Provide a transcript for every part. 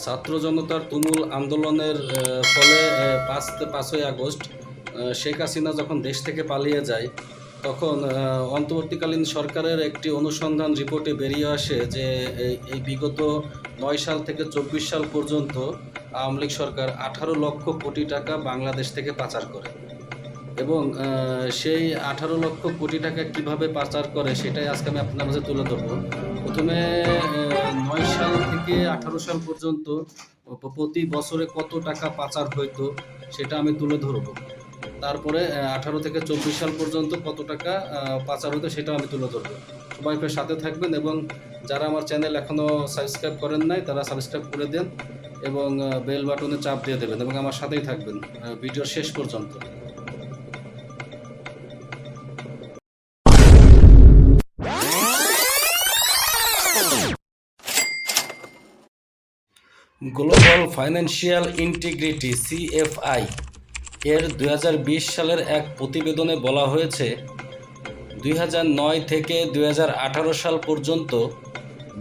ছাত্র জনতার তুমুল আন্দোলনের ফলে পাঁচ পাঁচই আগস্ট শেখ হাসিনা যখন দেশ থেকে পালিয়ে যায়, তখন অন্তর্বর্তীকালীন সরকারের একটি অনুসন্ধান রিপোর্টে বেরিয়ে আসে যে এই বিগত নয় সাল থেকে চব্বিশ সাল পর্যন্ত আওয়ামী লীগ সরকার আঠারো লক্ষ কোটি টাকা বাংলাদেশ থেকে পাচার করে। এবং সেই আঠারো লক্ষ কোটি টাকা কীভাবে পাচার করে সেটাই আজকে আমি আপনার মাঝে তুলে ধরবো। প্রথমে নয় সাল থেকে আঠারো সাল পর্যন্ত প্রতি বছরে কত টাকা পাচার হইতো সেটা আমি তুলে ধরবো। তারপরে আঠারো থেকে চব্বিশ সাল পর্যন্ত কত টাকা পাচার হতো সেটাও আমি তুলে ধরবো। সবাই সাথে থাকবেন এবং যারা আমার চ্যানেল এখনও সাবস্ক্রাইব করেন নাই, তারা সাবস্ক্রাইব করে দেন এবং বেল বাটনে চাপ দিয়ে দেবেন এবং আমার সাথেই থাকবেন ভিডিও শেষ পর্যন্ত। গ্লোবাল ফাইন্যান্সিয়াল ইন্টিগ্রিটি, সিএফআই, এর দুই হাজার বিশ সালের এক প্রতিবেদনে বলা হয়েছে, দুই হাজার নয় থেকে দু হাজার আঠারো সাল পর্যন্ত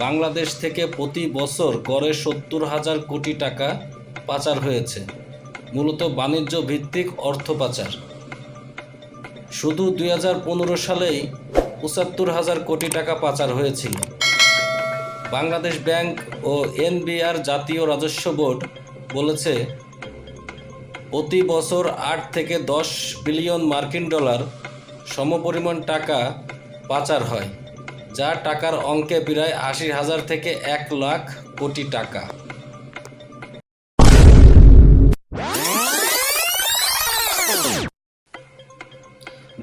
বাংলাদেশ থেকে প্রতি বছর গড়ে সত্তর হাজার কোটি টাকা পাচার হয়েছে, মূলত বাণিজ্য ভিত্তিক অর্থ পাচার। শুধু দুই হাজার পনেরো সালেই পঁচাত্তর হাজার কোটি টাকা পাচার হয়েছিল। বাংলাদেশ ব্যাংক ও এনবিআর জাতীয় রাজস্ব বোর্ড বলেছে, প্রতি বছর আট থেকে দশ বিলিয়ন মার্কিন ডলার সমপরিমাণ টাকা পাচার হয়, যা টাকার অঙ্কে প্রায় আশি হাজার থেকে এক লাখ কোটি টাকা।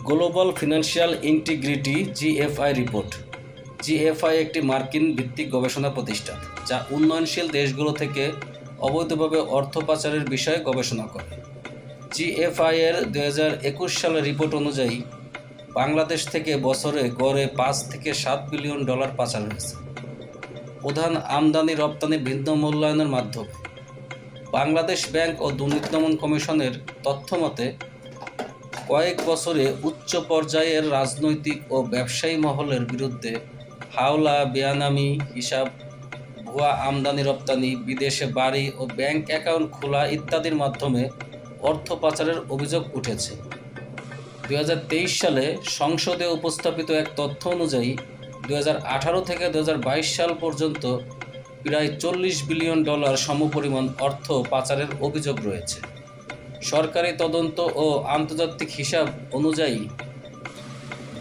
Global financial integrity, GFI report. GFI একটি মার্কিন ভিত্তিক গবেষণা প্রতিষ্ঠান, যা উন্নয়নশীল দেশগুলো থেকে অবৈধভাবে অর্থ পাচারের বিষয়ে গবেষণা করে। জিএফআই এর হাজার একুশ সালের রিপোর্ট অনুযায়ী, বাংলাদেশ থেকে বছরে গড়ে পাঁচ থেকে সাত বিলিয়ন ডলার পাচার হয়েছে। প্রধান আমদানি রপ্তানি ভিন্ন মূল্যায়নের মাধ্যমে, বাংলাদেশ ব্যাংক ও দুর্নীতি দমন কমিশনের তথ্য মতে, কয়েক বছরে উচ্চ পর্যায়ের রাজনৈতিক ও ব্যবসায়ী মহলের বিরুদ্ধে হাওলা, বেয়ানামি, হিসাব, ভুয়া আমদানি, রপ্তানি, বিদেশে বাড়ি ও ব্যাংক অ্যাকাউন্ট খোলা ইত্যাদির মাধ্যমে অর্থ পাচারের অভিযোগ উঠেছে। দুই সালে সংসদে উপস্থাপিত এক তথ্য অনুযায়ী দুই হাজার আঠারো থেকে দুই হাজার বাইশ সাল পর্যন্ত প্রায় চল্লিশ বিলিয়ন ডলার সমপরিমাণ অর্থ পাচারের অভিযোগ রয়েছে। সরকারি তদন্ত ও আন্তর্জাতিক হিসাব অনুযায়ী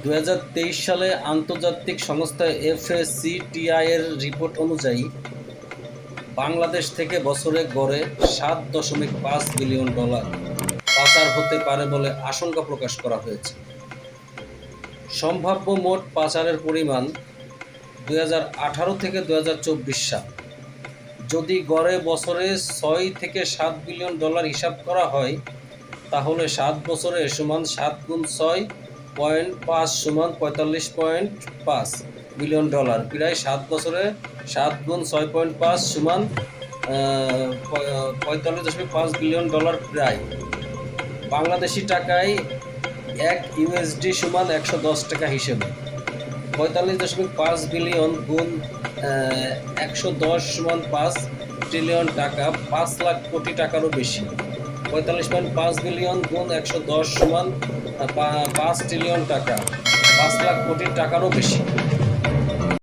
দু হাজার তেইশ সালে আন্তর্জাতিক সংস্থা এফএসিটিআই এর রিপোর্ট অনুযায়ী বাংলাদেশ থেকে বছরে গড়ে সাত দশমিক পাঁচ বিলিয়ন ডলার পাচার হতে পারে বলে আশঙ্কা প্রকাশ করা হয়েছে। সম্ভাব্য মোট পাচারের পরিমাণ দুই হাজার আঠারো থেকে দুই হাজার চব্বিশ সাল। যদি গড়ে বছরে ছয় থেকে সাত বিলিয়ন ডলার হিসাব করা হয়, তাহলে সাত বছরে সমান সাত গুণ ছয় পয়েন্ট পাঁচ সমান পঁয়তাল্লিশ পয়েন্ট পাঁচ বিলিয়ন ডলার। প্রায় সাত বছরে সাত গুণ ছয় পয়েন্ট পাঁচ সমান পঁয়তাল্লিশ দশমিক পাঁচ বিলিয়ন ডলার প্রায়। বাংলাদেশি টাকায় এক ইউএসডি সমান একশো দশ টাকা হিসেবে। পঁয়তাল্লিশ দশমিক পাঁচ বিলিয়ন গুণ একশো দশ সমান পাঁচ ট্রিলিয়ন টাকা, পাঁচ লাখ কোটি টাকারও বেশি। পঁয়তাল্লিশ পয়েন্ট পাঁচ বিলিয়ন গুণ একশো দশ সমান পাঁচ ট্রিলিয়ন টাকা। পাঁচ লাখ কোটি টাকারও বেশি।